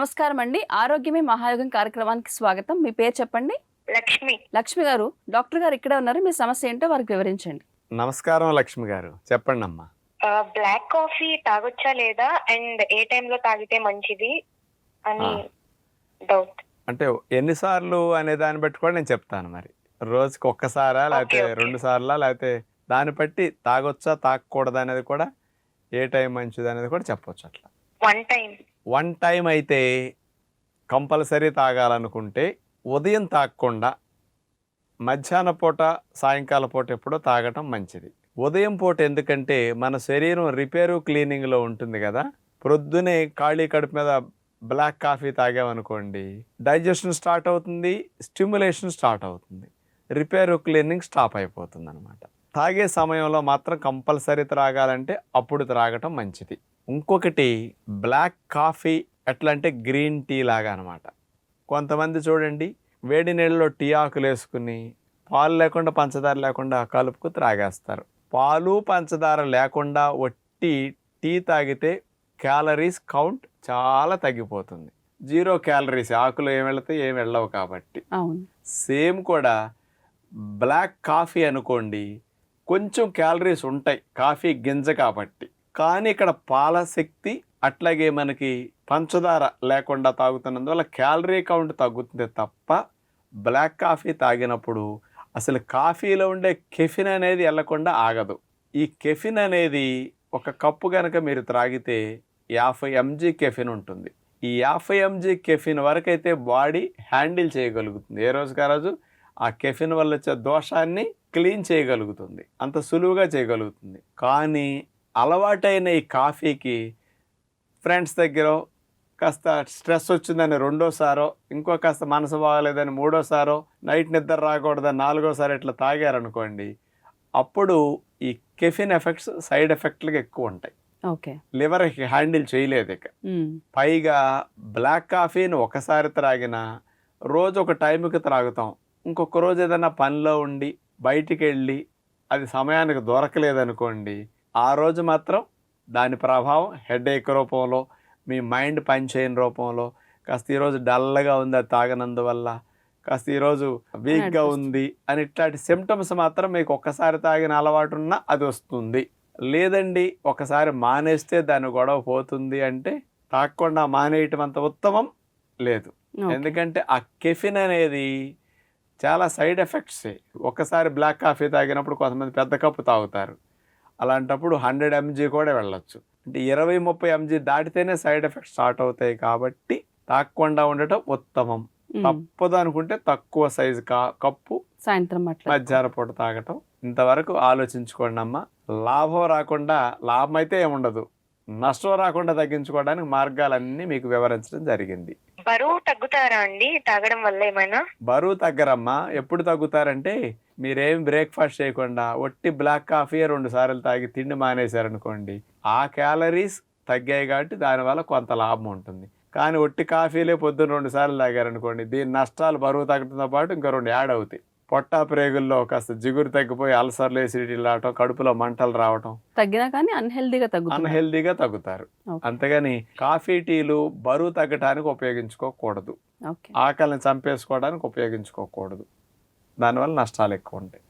నమస్కారం అండి ఆరోగ్యమే మహాయోగం కార్యక్రమానికి స్వాగతం. మీ పేరు చెప్పండి? లక్ష్మి. లక్ష్మి గారు డాక్టర్ గారు ఇక్కడే ఉన్నారు. మీ సమస్య ఏంటో వారికి వివరించండి. నమస్కారం లక్ష్మి గారు. చెప్పండి అమ్మా బ్లాక్ కాఫీ తాగొచ్చా లేదా? అండ్ ఏ టైంలో తాగితే మంచిది? అని. డౌట్. అంటే ఎన్నిసార్లు అనే దాన్ని బట్టి కూడా నేను చెప్తాను మరి. రోజుకి ఒక్కసారా లేకపోతే. రెండు సార్లా లేకపోతే దాన్ని బట్టి తాగొచ్చా తాగకూడదు అనేది కూడా ఏ టైం మంచిది అనేది కూడా చెప్పొచ్చు అట్లా. One time. వన్ టైం అయితే కంపల్సరీ తాగాలనుకుంటే ఉదయం తాగకుండా మధ్యాహ్న పూట సాయంకాల పూట ఎప్పుడో తాగటం మంచిది. ఉదయం పూట ఎందుకంటే మన శరీరం రిపేరు క్లీనింగ్లో ఉంటుంది కదా. ప్రొద్దునే ఖాళీ కడుపు మీద బ్లాక్ కాఫీ తాగామనుకోండి డైజెషన్ స్టార్ట్ అవుతుంది స్టిమ్యులేషన్ స్టార్ట్ అవుతుంది. రిపేరు క్లీనింగ్ స్టాప్ అయిపోతుంది అనమాట తాగే సమయంలో మాత్రం కంపల్సరీ త్రాగాలంటే అప్పుడు త్రాగటం మంచిది. ఇంకొకటి బ్లాక్ కాఫీ ఎట్లా అంటే గ్రీన్ టీ లాగా అనమాట కొంతమంది చూడండి వేడి నీళ్ళలో టీ ఆకులు వేసుకుని పాలు లేకుండా పంచదార లేకుండా కలుపుకు త్రాగేస్తారు. పాలు పంచదార లేకుండా ఒట్టి టీ తాగితే క్యాలరీస్ కౌంట్ చాలా తగ్గిపోతుంది. జీరో క్యాలరీస్ ఆకులు ఏం వెళ్తాయి ఏం వెళ్ళవు కాబట్టి. సేమ్ కూడా బ్లాక్ కాఫీ అనుకోండి కొంచెం క్యాలరీస్ ఉంటాయి కాఫీ గింజ కాబట్టి. కానీ ఇక్కడ పాల శక్తి అట్లాగే మనకి పంచదార లేకుండా తాగుతున్నందువల్ల క్యాలరీ కౌంట్ తగ్గుతుంది తప్ప బ్లాక్ కాఫీ తాగినప్పుడు అసలు కాఫీలో ఉండే కెఫిన్ అనేది వెళ్ళకుండా ఆగదు. ఈ కెఫిన్ అనేది ఒక కప్పు కనుక మీరు త్రాగితే యాభై ఎంజీ కెఫిన్ ఉంటుంది. ఈ యాభై ఎంజీ కెఫిన్ వరకైతే బాడీ హ్యాండిల్ చేయగలుగుతుంది. ఏ రోజుకి ఆ రోజు? ఆ కెఫిన్ వల్ల వచ్చే దోషాన్ని క్లీన్ చేయగలుగుతుంది. అంత సులువుగా చేయగలుగుతుంది. కానీ అలవాటైన ఈ కాఫీకి ఫ్రెండ్స్ దగ్గర కాస్త స్ట్రెస్ వచ్చిందని రెండోసారో ఇంకో కాస్త మనసు బాగాలేదని మూడోసారో నైట్ నిద్ర రాకూడదని నాలుగోసారి ఇట్లా తాగారనుకోండి అప్పుడు ఈ కెఫిన్ ఎఫెక్ట్స్ సైడ్ ఎఫెక్ట్లుగా ఎక్కువ ఉంటాయి. ఓకే. లివర్ హ్యాండిల్ చేయలేదు ఇక. పైగా బ్లాక్ కాఫీని ఒకసారి త్రాగినా రోజు ఒక టైంకి త్రాగుతాం. ఇంకొక రోజు ఏదైనా పనిలో ఉండి బయటికి వెళ్ళి అది సమయానికి దొరకలేదనుకోండి ఆ రోజు మాత్రం దాని ప్రభావం హెడేక్ రూపంలో మీ మైండ్ పనిచేయని రూపంలో కాస్త ఈరోజు డల్గా ఉంది అది తాగనందువల్ల కాస్త ఈరోజు వీక్గా. ఉంది అని ఇట్లాంటి సిమ్టమ్స్ మాత్రం మీకు ఒక్కసారి తాగిన అలవాటు ఉన్నా అది వస్తుంది లేదండి ఒకసారి మానేస్తే దాని గొడవ పోతుంది అంటే తాగకుండా మానేయటం అంత ఉత్తమం లేదు. ఎందుకంటే ఆ కెఫిన్ అనేది చాలా సైడ్ ఎఫెక్ట్స్. ఒక్కసారి బ్లాక్ కాఫీ తాగినప్పుడు కొంతమంది పెద్ద కప్పు తాగుతారు. అలాంటప్పుడు హండ్రెడ్ ఎంజీ కూడా వెళ్ళొచ్చు. అంటే ఇరవై ముప్పై ఎంజీ దాటితేనే సైడ్ ఎఫెక్ట్స్ స్టార్ట్ అవుతాయి కాబట్టి తాగకుండా ఉండటం ఉత్తమం. తప్పదు అనుకుంటే తక్కువ సైజు కా కప్పు సాయంత్రం మధ్యాహ్న పూట తాగటం. ఇంతవరకు ఆలోచించుకోండి అమ్మా. లాభం రాకుండా లాభం అయితే ఏముండదు. నష్టం రాకుండా తగ్గించుకోవడానికి మార్గాలన్నీ మీకు వివరించడం జరిగింది. బరువు తగ్గుతారా అండి? తాగడం వల్ల ఏమైనా? బరువు తగ్గరమ్మా. ఎప్పుడు తగ్గుతారంటే మీరేం బ్రేక్ఫాస్ట్ చేయకుండా ఒట్టి బ్లాక్ కాఫీ రెండు సార్లు తాగి తిండి మానేశారనుకోండి ఆ క్యాలరీస్ తగ్గాయి కాబట్టి దానివల్ల కొంత లాభం ఉంటుంది. కానీ ఒట్టి కాఫీలే పొద్దున్న రెండు సార్లు తాగారనుకోండి దీని నష్టాలు బరువు తగ్గడంతో పాటు ఇంకా రెండు యాడ్ అవుతాయి. పొట్టా ప్రేగుల్లో కాస్త జిగురు తగ్గిపోయి అల్సర్లు ఎసిడిటీ రావటం కడుపులో మంటలు రావటం. తగ్గినా కానీ అన్హెల్దీగా తగ్గుతుంది. అన్హెల్దీగా తగ్గుతారు. అంతేగాని కాఫీ టీలు బరువు తగ్గడానికి ఉపయోగించుకోకూడదు. ఆకలిని చంపేసుకోవడానికి ఉపయోగించుకోకూడదు. దానివల్ల నష్టాలు ఎక్కువ ఉంటాయి.